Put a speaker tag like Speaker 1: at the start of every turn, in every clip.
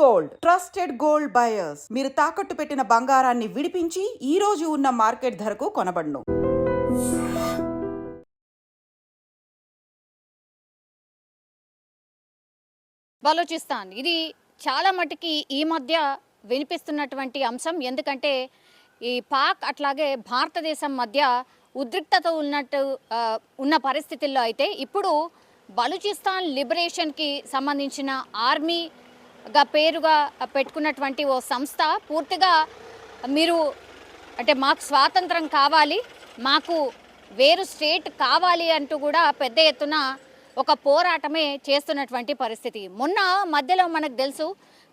Speaker 1: Gold trusted gold buyers మీరు తాకట్టు పెట్టిన బంగారాన్ని విడిపించి ఈ రోజు ఉన్న మార్కెట్ ధరకు కొనబడును.
Speaker 2: బలోచిస్తాన్ ఇది చాలా మటుకి ఈ మధ్య వినిపిస్తున్నటువంటి అంశం. ఎందుకంటే ఈ పాక్ అట్లాగే భారతదేశం మధ్య ఉద్రిక్తత ఉన్నట్టు ఉన్న పరిస్థితుల్లో అయితే ఇప్పుడు బలూచిస్తాన్ లిబరేషన్కి సంబంధించిన ఆర్మీ గా పేరుగా పెట్టుకున్నటువంటి ఓ సంస్థ. పూర్తిగా మీరు అంటే మాకు స్వాతంత్రం కావాలి మాకు వేరు స్టేట్ కావాలి అంటూ కూడా పెద్ద ఎత్తున ఒక పోరాటమే చేస్తున్నటువంటి పరిస్థితి. మొన్న మధ్యలో మనకు తెలుసు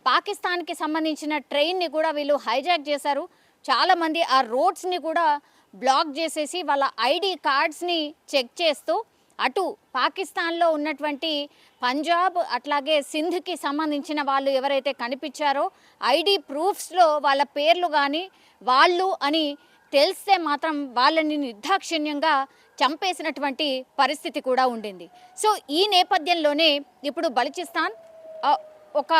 Speaker 2: పాకిస్తాన్కి సంబంధించిన ట్రైన్ని కూడా వీళ్ళు హైజాక్ చేశారు. చాలామంది ఆ రోడ్స్ని కూడా బ్లాక్ చేసేసి వాళ్ళ ఐడి కార్డ్స్ని చెక్ చేస్తూ అటు పాకిస్తాన్లో ఉన్నటువంటి పంజాబ్ అట్లాగే సింధ్కి సంబంధించిన వాళ్ళు ఎవరైతే కనిపించారో ఐడి ప్రూఫ్స్లో వాళ్ళ పేర్లు కానీ వాళ్ళు అని తెలిస్తే మాత్రం వాళ్ళని నిర్దాక్షిణ్యంగా చంపేసినటువంటి పరిస్థితి కూడా ఉండింది. సో ఈ నేపథ్యంలోనే ఇప్పుడు బలిచిస్తాన్ ఒక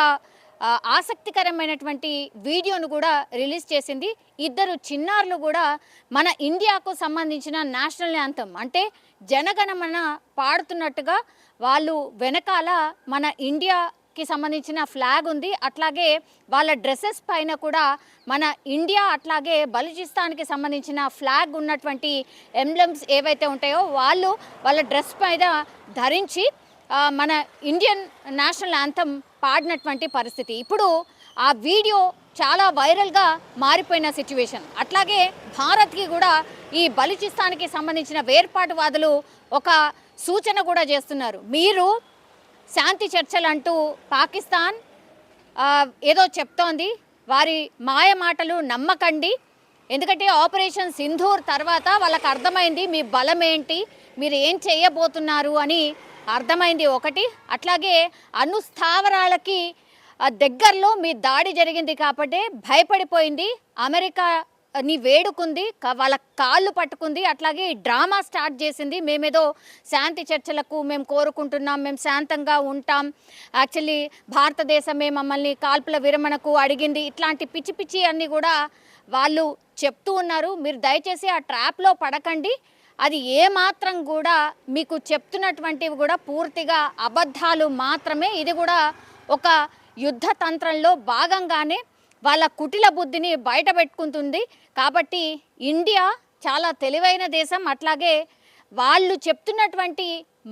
Speaker 2: ఆసక్తికరమైనటువంటి వీడియోను కూడా రిలీజ్ చేసింది. ఇద్దరు చిన్నారులు కూడా మన ఇండియాకు సంబంధించిన నేషనల్ యాంథమ్ అంటే జనగణమన పాడుతున్నట్టుగా వాళ్ళు వెనకాల మన ఇండియాకి సంబంధించిన ఫ్లాగ్ ఉంది. అట్లాగే వాళ్ళ డ్రెస్సెస్ పైన కూడా మన ఇండియా అట్లాగే బలూచిస్తాన్కి సంబంధించిన ఫ్లాగ్ ఉన్నటువంటి ఎంబ్లమ్స్ ఏవైతే ఉంటాయో వాళ్ళు వాళ్ళ డ్రెస్ పైన ధరించి మన ఇండియన్ నేషనల్ యాంథమ్ పాడినటువంటి పరిస్థితి. ఇప్పుడు ఆ వీడియో చాలా వైరల్గా మారిపోయిన సిచ్యువేషన్. అట్లాగే భారత్కి కూడా ఈ బలిచిస్తాన్కి సంబంధించిన వేర్పాటువాదులు ఒక సూచన కూడా చేస్తున్నారు. మీరు శాంతి చర్చలు అంటూ పాకిస్తాన్ ఏదో చెప్తోంది. వారి మాయ మాటలు నమ్మకండి. ఎందుకంటే ఆపరేషన్ సింధూర్ తర్వాత వాళ్ళకు అర్థమైంది మీ బలం ఏంటి మీరు ఏం చేయబోతున్నారు అని అర్థమైంది ఒకటి. అట్లాగే అణు స్థావరాలకి దగ్గరలో మీ దాడి జరిగింది కాబట్టి భయపడిపోయింది. అమెరికా ని వేడుకుంది వాళ్ళ కాళ్ళు పట్టుకుంది అట్లాగే డ్రామా స్టార్ట్ చేసింది. మేమేదో శాంతి చర్చలకు మేము కోరుకుంటున్నాం మేము శాంతంగా ఉంటాం. యాక్చువల్లీ భారతదేశమే మమ్మల్ని కాల్పుల విరమణకు అడిగింది. ఇట్లాంటి పిచ్చి పిచ్చి అన్నీ కూడా వాళ్ళు చెప్తూ ఉన్నారు. మీరు దయచేసి ఆ ట్రాప్లో పడకండి. అది ఏ మాత్రం కూడా మీకు చెప్తున్నటువంటివి కూడా పూర్తిగా అబద్ధాలు మాత్రమే. ఇది కూడా ఒక యుద్ధ తంత్రంలో భాగంగానే వాళ్ళ కుటిల బుద్ధిని బయట పెట్టుకుంటుంది. కాబట్టి ఇండియా చాలా తెలివైన దేశం. అట్లాగే వాళ్ళు చెప్తున్నటువంటి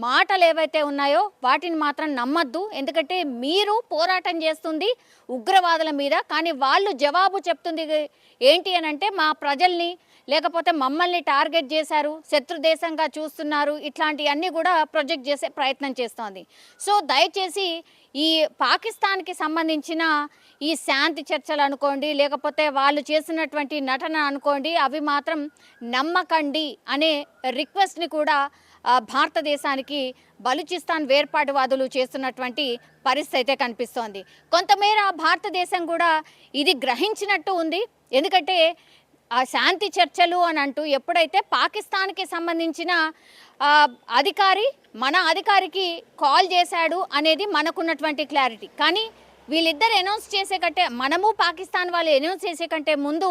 Speaker 2: మాటలు ఏవైతే ఉన్నాయో వాటిని మాత్రం నమ్మద్దు. ఎందుకంటే మీరు పోరాటం చేస్తుంది ఉగ్రవాదుల మీద. కానీ వాళ్ళు జవాబు చెప్తుంది ఏంటి అని అంటే మా ప్రజల్ని లేకపోతే మమ్మల్ని టార్గెట్ చేశారు శత్రు దేశంగా చూస్తున్నారు ఇట్లాంటివన్నీ కూడా ప్రొజెక్ట్ చేసే ప్రయత్నం చేస్తోంది. సో దయచేసి ఈ పాకిస్తాన్కి సంబంధించిన ఈ శాంతి చర్చలు అనుకోండి లేకపోతే వాళ్ళు చేసినటువంటి నటన అనుకోండి అవి మాత్రం నమ్మకండి అనే రిక్వెస్ట్ని కూడా భారతదేశానికి బలూచిస్తాన్ వేర్పాటువాదులు చేస్తున్నటువంటి పరిస్థితి అయితే కనిపిస్తోంది. కొంతమేర భారతదేశం కూడా ఇది గ్రహించినట్టు ఉంది. ఎందుకంటే ఆ శాంతి చర్చలు అని అంటూ ఎప్పుడైతే పాకిస్తాన్కి సంబంధించిన అధికారి మన అధికారికి కాల్ చేశాడు అనేది మనకున్నటువంటి క్లారిటీ. కానీ వీళ్ళిద్దరు అనౌన్స్ చేసే కంటే మనము పాకిస్తాన్ వాళ్ళు అనౌన్స్ చేసే కంటే ముందు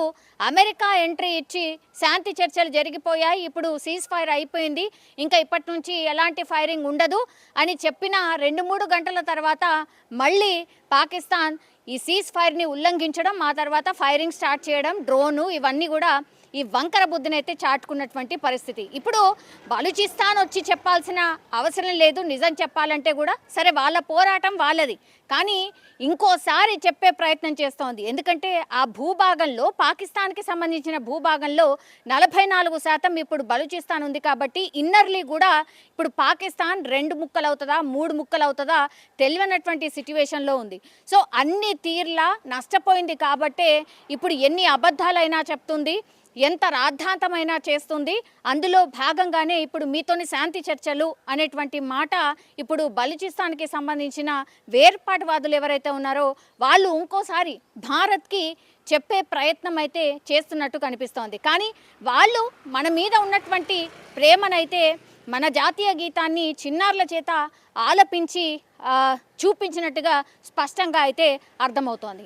Speaker 2: అమెరికా ఎంట్రీ ఇచ్చి శాంతి చర్చలు జరిగిపోయాయి. ఇప్పుడు సీజ్ ఫైర్ అయిపోయింది. ఇంకా ఇప్పటి నుంచి ఎలాంటి ఫైరింగ్ ఉండదు అని చెప్పిన రెండు మూడు గంటల తర్వాత మళ్ళీ పాకిస్తాన్ ఈ సీజ్ ఫైర్ని ఉల్లంఘించడం ఆ తర్వాత ఫైరింగ్ స్టార్ట్ చేయడం డ్రోను ఇవన్నీ కూడా ఈ వంకర బుద్ధినైతే చాటుకున్నటువంటి పరిస్థితి. ఇప్పుడు బలూచిస్తాన్ వచ్చి చెప్పాల్సిన అవసరం లేదు నిజం చెప్పాలంటే కూడా సరే వాళ్ళ పోరాటం వాళ్ళది. కానీ ఇంకోసారి చెప్పే ప్రయత్నం చేస్తోంది. ఎందుకంటే ఆ భూభాగంలో పాకిస్తాన్కి సంబంధించిన భూభాగంలో నలభై నాలుగు శాతం ఇప్పుడు బలూచిస్తాన్ ఉంది కాబట్టి ఇన్నర్లీ కూడా ఇప్పుడు పాకిస్తాన్ రెండు ముక్కలు అవుతుందా మూడు ముక్కలు అవుతుందా తెలియనటువంటి సిచ్యువేషన్లో ఉంది. సో అన్ని తీర్లా నష్టపోయింది కాబట్టే ఇప్పుడు ఎన్ని అబద్ధాలైనా చెప్తుంది. ఎంత రాద్ధాంతమైనా చేస్తుంది. అందులో భాగంగానే ఇప్పుడు మీతోని శాంతి చర్చలు అనేటువంటి మాట ఇప్పుడు బలూచిస్తాన్కి సంబంధించిన వేర్పాటువాదులు ఎవరైతే ఉన్నారో వాళ్ళు ఇంకోసారి భారత్కి చెప్పే ప్రయత్నం అయితే చేస్తున్నట్టు కనిపిస్తోంది. కానీ వాళ్ళు మన మీద ఉన్నటువంటి ప్రేమనైతే మన జాతీయ గీతాన్ని చిన్నారుల చేత ఆలపించి చూపించినట్టుగా స్పష్టంగా అయితే అర్థమవుతోంది.